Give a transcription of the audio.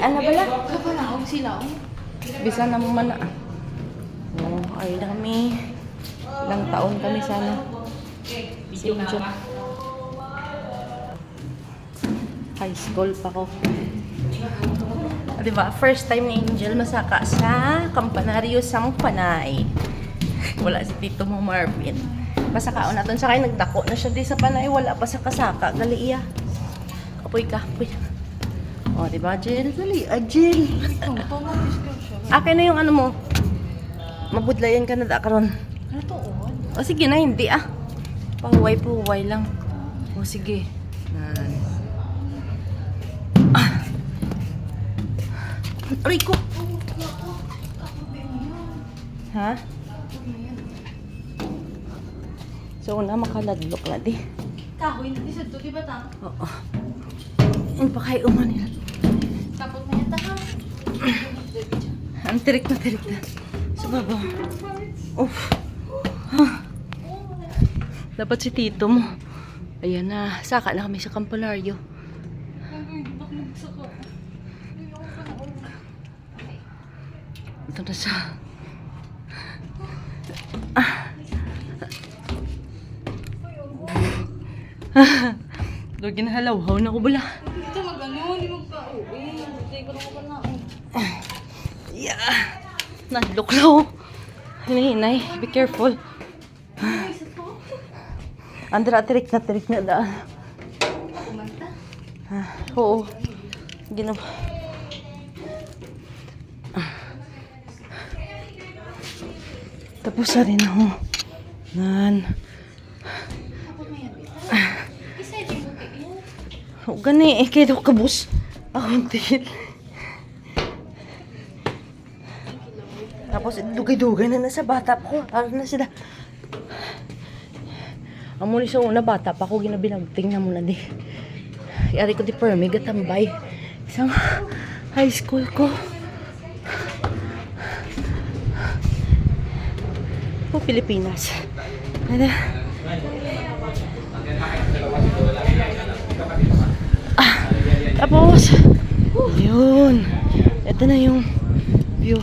ano bala? Kapanaog sila. oh. Bisa na mo man na. Oh, ay kami. Ilang taon kami sana. Si Angel. High school pa ko. Ah, Diba? First time ni Angel masaka sa Kampanaryo Sampanay. Wala si Tito mo Marvin. Masakaon natin siya kaya nagdako na siya di sa panay. Wala pa sa kasaka. Gali iya. Kapoy ka. Kapoy. O, diba, Jill? Dali. Ah, Jill. Akin na yung ano mo. Mabudlayan ka na da karon. Ano to, on? O sige na, hindi ah. Pahuway-pahuway lang. O sige. Nan. Ah. Aray ko! Ha? So, una makaladlok na di. Kahoy, hindi sa to, di ba ta? Oo. Yung pa kayo umanila. Tapos na yata ha. Ang tirik na tirik na. Sa baba. Uff. Ah. Dapat si tito mo. Ayan na. Saka na kami sa ako. Ito na siya. Ah. Doon ginahalaw-haw na ko bala. Ito mag-ano, hindi magpa-uwi. Hindi ko na kapanaog. Yeah. Nadluklaw. Hinay, be careful. Andra, tirik na tirik na daan. Ah, oo. Ginawa. Ah. Tapos na rin ako. Nan. O gani, eh, kaya daw kabus. Ako hindi. Tapos dugay-dugay na nasa bata ko. Ano na sila. Amo ni sa una bata pa ko ginabinagting na muna di. Yari ko di permi gatambay. Isang high school ko. Po Pilipinas. Ano? Ah, tapos, yun. Ito na yung view.